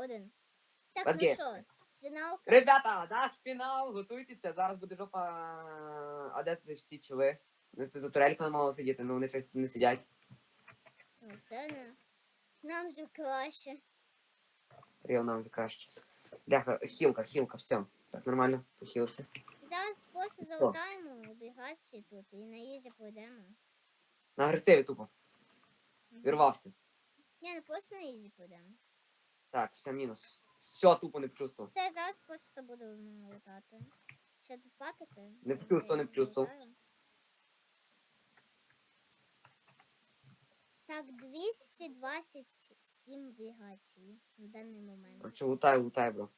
один. Так, Let's ну get. що, фіналка? Ребята, нас фінал, готуйтеся. Зараз буде жопа. А де ти всі чоли? Ну тут турелька не мало сидіти, ну вони щось не сидять. Ну, все не. Нам же краще. Ріл нам краще. Бляха, хілка, хілка, все. Так, нормально, похилився. Зараз просто залутаємо облігації тут і на їзі пойдемо. На агресиві тупо. Вірвався. Ні, не просто на їзі пойдемо. Так, все, мінус. Все, тупо не почувствував. Все, зараз просто будемо лутати. Ще тут патики. Не почувствував, не почувствував. Так, 227 облігацій в даний момент. Короче, лутай, лутай, бро.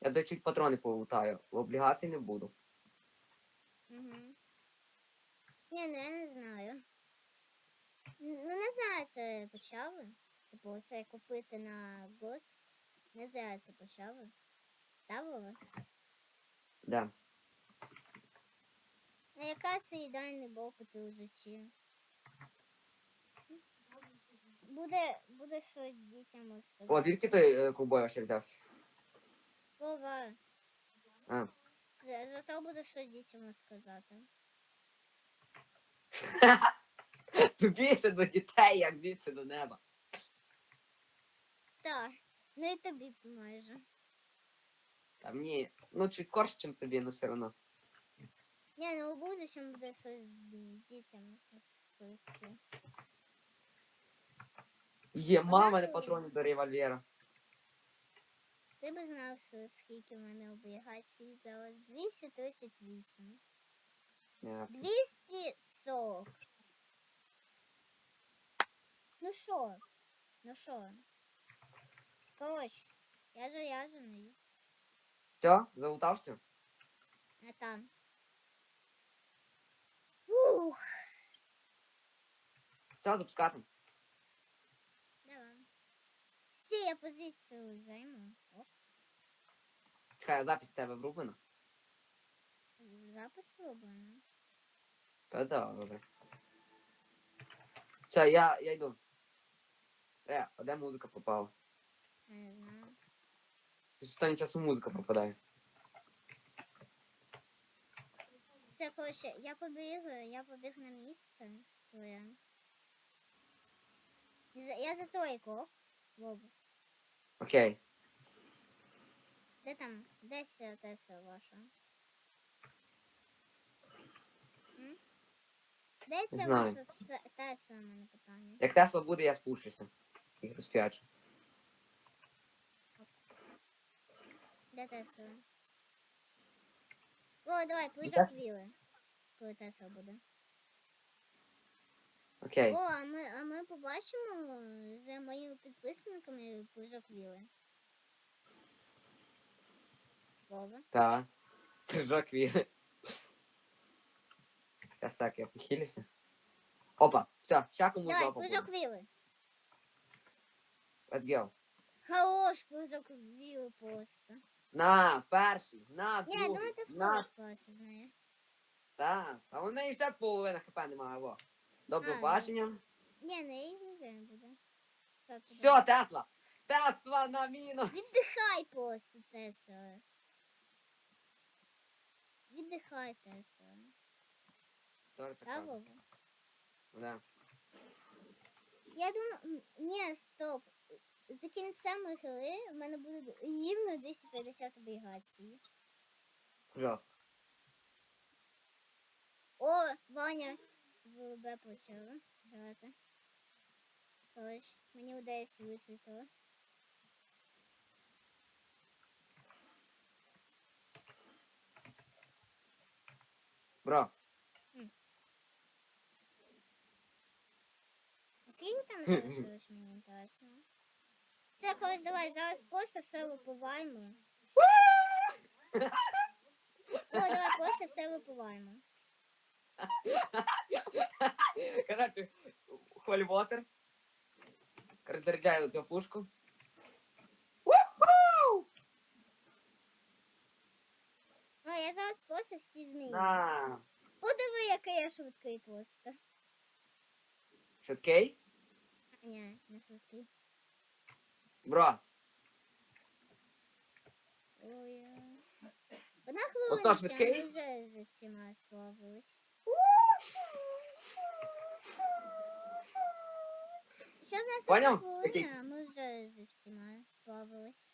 Я до чуть патрони полутаю. В облігацій не буду. Угу. Ні, ну я не знаю. Ну не знаю, це почали. Типу, це купити на Ghost. Не знаю, це почали. Та Вова? Да. А яка це ідеальний блок у тилжичі? Буде, буде що дітям розказати. О, звідки той е, ковбой вообще взявся? Вова, А. за- зато буде що дітям розказати. Тобі ще до дітей, як звідси до неба. Так, ну і тобі майже. Та мені, ну чуть скорше, ніж тобі, але все одно. Ні, ну у будущем буде щось дітям розповісти. Є, мама не Однаково. патронів до револьвера. Ти би знав, що скільки в мене облігацій зараз? 238. Ні. 240. Ну що? Ну що? Коротше, я же ряжений. Все, залутався? А там. Ух, Все, запускати. давай. Стій, я позицію займу. Оп, Чекай, а запись в тебе врублена? запис роблено. Та да, добре. Все, я, я йду. Е, а де музика попала? Не знаю. Останнім часом музика пропадає. Все, коротше, я побіг, я побіг на місце своє. Я за стойку. Вова. Окей. Де там? Де ся Теса ваша? М? Де ся знаю. ваша Те- Теса, у мене питання? Як Тесла буде, я спущуся. І розп'ячу. Де Теса? О, давай, прыжок Тесла? віли. Коли Теса буде. Окей. О, а ми, а ми побачимо за моїми підписниками прыжок віли. Вова. Та. Прыжок віри. Касак, я похилюся. Опа, все, ща комусь Давай, жопа прыжок буде. віли. Let's go. Хорош прыжок віли просто. На, перший, на, Ні, другий, думаю, ти все на, розпалася з нею. та. А у неї ще половина хп немає, во. До А, ну. побачення. Ні, не їх ніде не буде. Все, туди. Все, Тесла. Тесла на міну. Віддихай просто, Теса. Віддихай, Теса. Тоже так Да. Вова? Да. Я думаю, м, ні, стоп. За кінцем гри в мене буде рівно 250 облігацій. Жорстко. О, Ваня в Б почала грати. Коротше, мені вдається висвітило. Бро, А скільки там залишилось, мені інтересно? Все, коротше, давай, зараз просто все випиваємо. О, давай просто все випиваємо. короче, холь вотер. Розряджаю цю пушку. Уху! О, я зараз просто всі змії. На. Подиви, який я швидкий просто. Швидкий? Ні, не швидкий. Бра. Ой. Вона Оце вже зі всіма справились. Що в нас Поняв? одна Такий. хвилина, а ми вже зі всіма справились.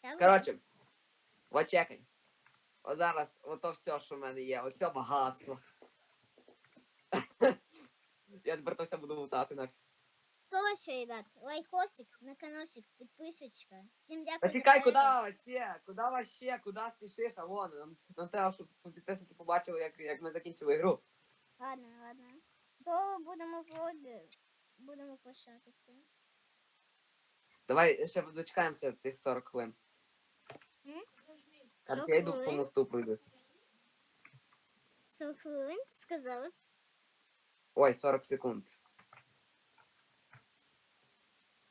Так? Коротше, от чекай. От зараз, ото все, що в мене є, оце багатство. Я тепер то все буду лутати нафіг. Коротше, ребят, лайкосик на каналчик, підписочка. Всім дякую Та за чекай, куди перегляд. вообще? Куди вообще? Куди спішиш? А вон, нам, нам треба, щоб підписники побачили, як, як ми закінчили гру. Ладно, ладно. То будемо вроді, будемо прощатися. Давай ще дочекаємося тих 40 хвилин. М? Так, 40 я йду по хвилин? мосту пройду. 40 хвилин, ти сказала? Ой, 40 секунд.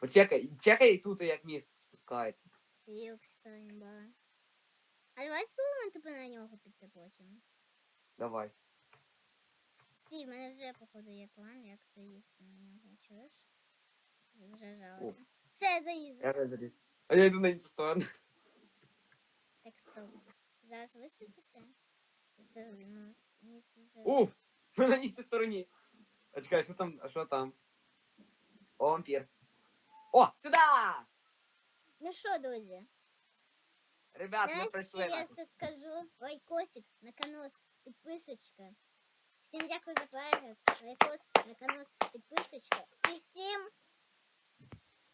Почекай, чекай тут, як міст спускається. Юкстаймба. А давай спробуємо типу на нього піти потім. Давай. Стій, в мене вже, походу, є план, як це їсти на нього, чуєш? Вже жалко. Все, я заїздила. Я вже. А я йду на іншу сторону. Так, стоп. Зараз висвітися. Все, ну, ніс вже. Уф! Ми на іншій стороні. А чекай, що там? А що там? О, ампір. О, сюди! Ну що, друзі? Ребят, ми прийшли. я це скажу. Лайкосик на канал, підписочка. Всім дякую за перегляд. Лайкос на канал, підписочка. І всім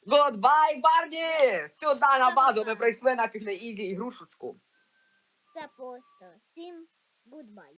Goodbye, Барні! Сюди на базу, ми прийшли на ізі ігрушечку. все просто. Всім гудбай.